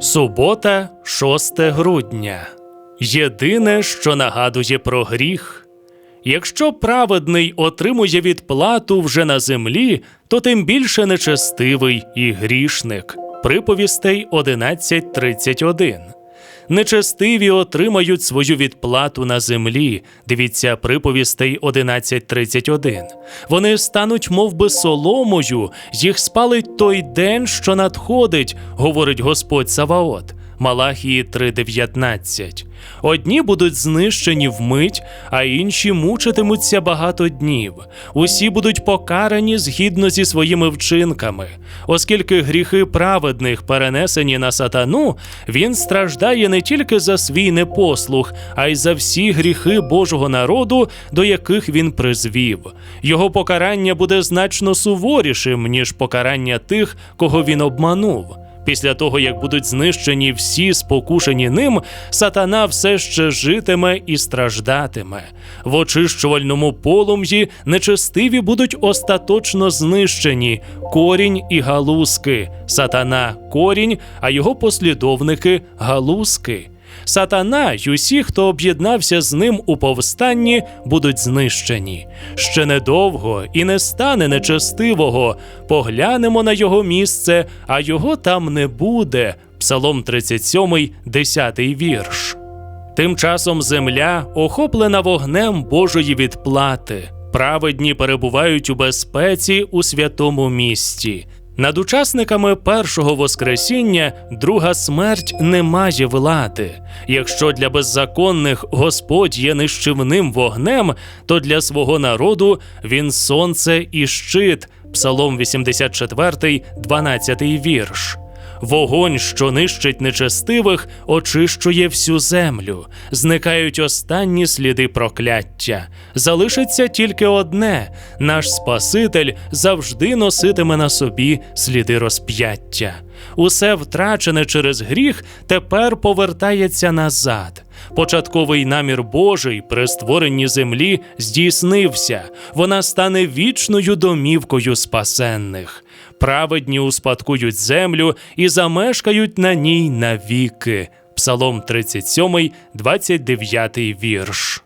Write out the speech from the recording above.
Субота, 6 грудня. Єдине, що нагадує про гріх. Якщо праведний отримує відплату вже на землі, то тим більше нечестивий і грішник. Приповістей 11.31. Нечестиві отримають свою відплату на землі. Дивіться приповістей 11.31. Вони стануть мов би, соломою, їх спалить той день, що надходить, говорить Господь Саваот. Малахії 3.19. Одні будуть знищені вмить, а інші мучитимуться багато днів. Усі будуть покарані згідно зі своїми вчинками. Оскільки гріхи праведних перенесені на сатану, він страждає не тільки за свій непослух, а й за всі гріхи Божого народу, до яких він призвів. Його покарання буде значно суворішим, ніж покарання тих, кого він обманув. Після того, як будуть знищені всі спокушені ним, сатана все ще житиме і страждатиме. В очищувальному полум'ї нечестиві будуть остаточно знищені корінь і галузки. Сатана корінь, а його послідовники галузки. Сатана й усі, хто об'єднався з ним у повстанні, будуть знищені. Ще недовго і не стане нечестивого. Поглянемо на його місце, а його там не буде. Псалом 37, 10 вірш. Тим часом земля охоплена вогнем Божої відплати. Праведні перебувають у безпеці у святому місті. Над учасниками першого Воскресіння друга смерть не має влади. Якщо для беззаконних Господь є нищівним вогнем, то для свого народу він сонце і щит. Псалом 84, 12 вірш. Вогонь, що нищить нечестивих, очищує всю землю. Зникають останні сліди прокляття. Залишиться тільки одне: наш Спаситель завжди носитиме на собі сліди розп'яття. Усе втрачене через гріх тепер повертається назад. Початковий намір Божий при створенні землі здійснився. Вона стане вічною домівкою спасенних. Праведні успадкують землю і замешкають на ній навіки. Псалом 37, 29 вірш.